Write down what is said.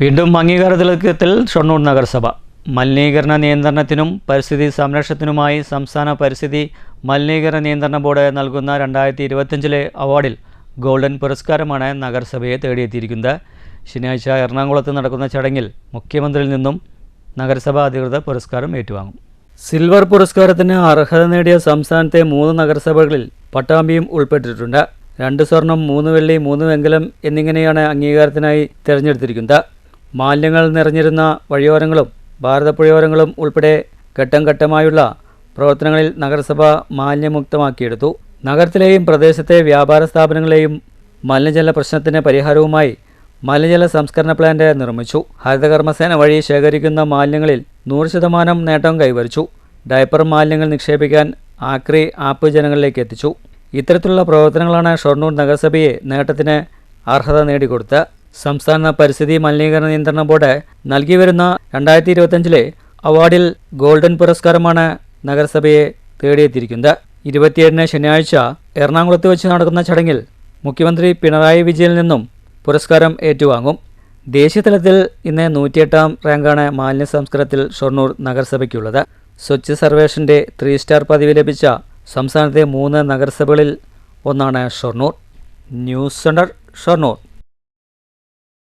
വീണ്ടും അംഗീകാരത്തിലെത്തിൽ ഷൊർണൂർ നഗരസഭ. മലിനീകരണ നിയന്ത്രണത്തിനും പരിസ്ഥിതി സംരക്ഷണത്തിനുമായി സംസ്ഥാന പരിസ്ഥിതി മലിനീകരണ നിയന്ത്രണ ബോർഡ് നൽകുന്ന രണ്ടായിരത്തി ഇരുപത്തഞ്ചിലെ അവാർഡിൽ ഗോൾഡൻ പുരസ്കാരമാണ് നഗരസഭയെ തേടിയെത്തിയിരിക്കുന്നത്. ശനിയാഴ്ച എറണാകുളത്ത് നടക്കുന്ന ചടങ്ങിൽ മുഖ്യമന്ത്രിയിൽ നിന്നും നഗരസഭാ അധികൃതർ പുരസ്കാരം ഏറ്റുവാങ്ങും. സിൽവർ പുരസ്കാരത്തിന് അർഹത നേടിയ സംസ്ഥാനത്തെ മൂന്ന് നഗരസഭകളിൽ പട്ടാമ്പിയും ഉൾപ്പെട്ടിട്ടുണ്ട്. രണ്ട് സ്വർണം മൂന്ന് വെള്ളി മൂന്ന് വെങ്കലം എന്നിങ്ങനെയാണ് അംഗീകാരത്തിനായി തിരഞ്ഞെടുത്തിരിക്കുന്നത്. മാലിന്യങ്ങൾ നിറഞ്ഞിരുന്ന വഴിയോരങ്ങളും ഭാരതപ്പുഴയോരങ്ങളും ഉൾപ്പെടെ ഘട്ടം ഘട്ടമായുള്ള പ്രവർത്തനങ്ങളിൽ നഗരസഭ മാലിന്യമുക്തമാക്കിയെടുത്തു. നഗരത്തിലെയും പ്രദേശത്തെ വ്യാപാര സ്ഥാപനങ്ങളെയും മലിനജല പ്രശ്നത്തിന് പരിഹാരവുമായി മലിനജല സംസ്കരണ പ്ലാന്റ് നിർമ്മിച്ചു. ഹരിതകർമ്മസേന വഴി ശേഖരിക്കുന്ന മാലിന്യങ്ങളിൽ നൂറ് ശതമാനം നേട്ടം കൈവരിച്ചു. ഡയപ്പർ മാലിന്യങ്ങൾ നിക്ഷേപിക്കാൻ ആക്രി ആപ്പ് ജനങ്ങളിലേക്ക് എത്തിച്ചു. ഇത്തരത്തിലുള്ള പ്രവർത്തനങ്ങളാണ് ഷൊർണൂർ നഗരസഭയെ നേട്ടത്തിന് അർഹത നേടിക്കൊടുത്ത് സംസ്ഥാന പരിസ്ഥിതി മലിനീകരണ നിയന്ത്രണ ബോർഡ് നൽകി വരുന്ന രണ്ടായിരത്തി ഇരുപത്തഞ്ചിലെ അവാർഡിൽ ഗോൾഡൻ പുരസ്കാരമാണ് നഗരസഭയെ തേടിയെത്തിയിരിക്കുന്നത്. ഇരുപത്തിയേഴിന് ശനിയാഴ്ച എറണാകുളത്ത് വെച്ച് നടക്കുന്ന ചടങ്ങിൽ മുഖ്യമന്ത്രി പിണറായി വിജയനിൽ നിന്നും പുരസ്കാരം ഏറ്റുവാങ്ങും. ദേശീയതലത്തിൽ ഇന്ന് നൂറ്റിയെട്ടാം റാങ്കാണ് മാലിന്യ സംസ്കരണത്തിൽ ഷൊർണൂർ നഗരസഭയ്ക്കുള്ളത്. സ്വച്ഛ സർവേഷന്റെ ത്രീ സ്റ്റാർ പദവി ലഭിച്ച സംസ്ഥാനത്തെ മൂന്ന് നഗരസഭകളിൽ ഒന്നാണ് ഷൊർണൂർ. News centre Shoranur.